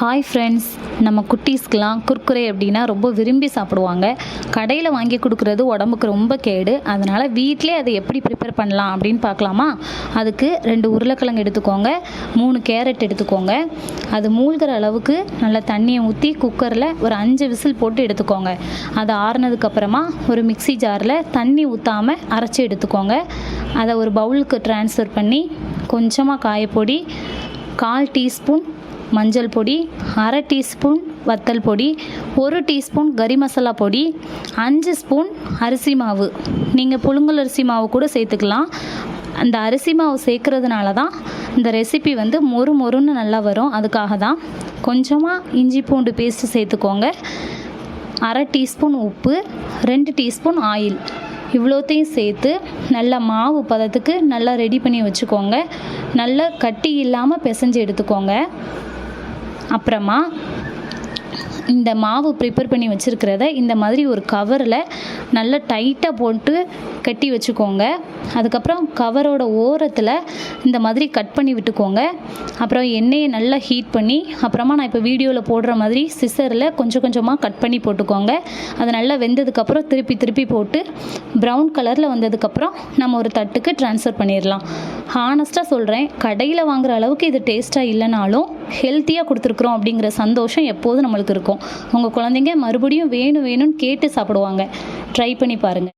Hi friends நம்ம குட்டீஸ்க்கெலாம் குர்குரே அப்படின்னா ரொம்ப விரும்பி சாப்பிடுவாங்க. கடையில் வாங்கி கொடுக்குறது உடம்புக்கு ரொம்ப கேடு. அதனால் வீட்டிலே அதை எப்படி ப்ரிப்பேர் பண்ணலாம் அப்படின்னு பார்க்கலாமா? அதுக்கு ரெண்டு உருளைக்கிழங்கு எடுத்துக்கோங்க. மூணு கேரட் எடுத்துக்கோங்க. அது மூழ்கிற அளவுக்கு நல்லா தண்ணியை ஊற்றி குக்கரில் ஒரு அஞ்சு விசில் போட்டு எடுத்துக்கோங்க. அது ஆறுனதுக்கப்புறமா ஒரு மிக்ஸி ஜாரில் தண்ணி ஊற்றாமல் அரைச்சி எடுத்துக்கோங்க. அதை ஒரு பவுலுக்கு ட்ரான்ஸ்ஃபர் பண்ணி கொஞ்சமாக காயப்பொடி கால் டீஸ்பூன் மஞ்சள் பொடி அரை டீஸ்பூன் வத்தல் பொடி ஒரு டீஸ்பூன் கரி மசாலா பொடி அஞ்சு ஸ்பூன் அரிசி மாவு. நீங்கள் புழுங்கல் அரிசி மாவு கூட சேர்த்துக்கலாம். அந்த அரிசி மாவு சேர்க்கறதுனால தான் இந்த ரெசிபி வந்து மொறு மொறுன்னு நல்லா வரும். அதுக்காக தான் கொஞ்சமாக இஞ்சி பூண்டு பேஸ்ட்டு சேர்த்துக்கோங்க. அரை டீஸ்பூன் உப்பு ரெண்டு டீஸ்பூன் ஆயில். இவ்வளோத்தையும் சேர்த்து நல்லா மாவு பதத்துக்கு நல்லா ரெடி பண்ணி வச்சுக்கோங்க. நல்லா கட்டி இல்லாமல் பிசைஞ்சு எடுத்துக்கோங்க. அப்புறமா இந்த மாவு ப்ரிப்பேர் பண்ணி வச்சுருக்கிறத இந்த மாதிரி ஒரு கவரில் நல்லா டைட்டாக போட்டு கட்டி வச்சுக்கோங்க. அதுக்கப்புறம் கவரோட ஓரத்தில் இந்த மாதிரி கட் பண்ணி விட்டுக்கோங்க. அப்புறம் எண்ணெயை நல்லா ஹீட் பண்ணி அப்புறமா நான் இப்போ வீடியோவில் போடுற மாதிரி சிசரில் கொஞ்சம் கொஞ்சமாக கட் பண்ணி போட்டுக்கோங்க. அது நல்லா வெந்ததுக்கப்புறம் திருப்பி திருப்பி போட்டு ப்ரௌன் கலரில் வந்ததுக்கப்புறம் நம்ம ஒரு தட்டுக்கு ட்ரான்ஸ்ஃபர் பண்ணிடலாம் ஹானஸ்ட்டாக சொல்கிறேன் கடையில் வாங்குற அளவுக்கு இது டேஸ்ட்டாக இல்லைனாலும் ஹெல்த்தியாக கொடுத்துருக்குறோம் அப்படிங்கிற சந்தோஷம் எப்போதும் நம்மளுக்கு இருக்கும். உங்கள் குழந்தைங்க மறுபடியும் வேணும் வேணும்னு கேட்டு சாப்பிடுவாங்க. ட்ரை பண்ணி பாருங்கள்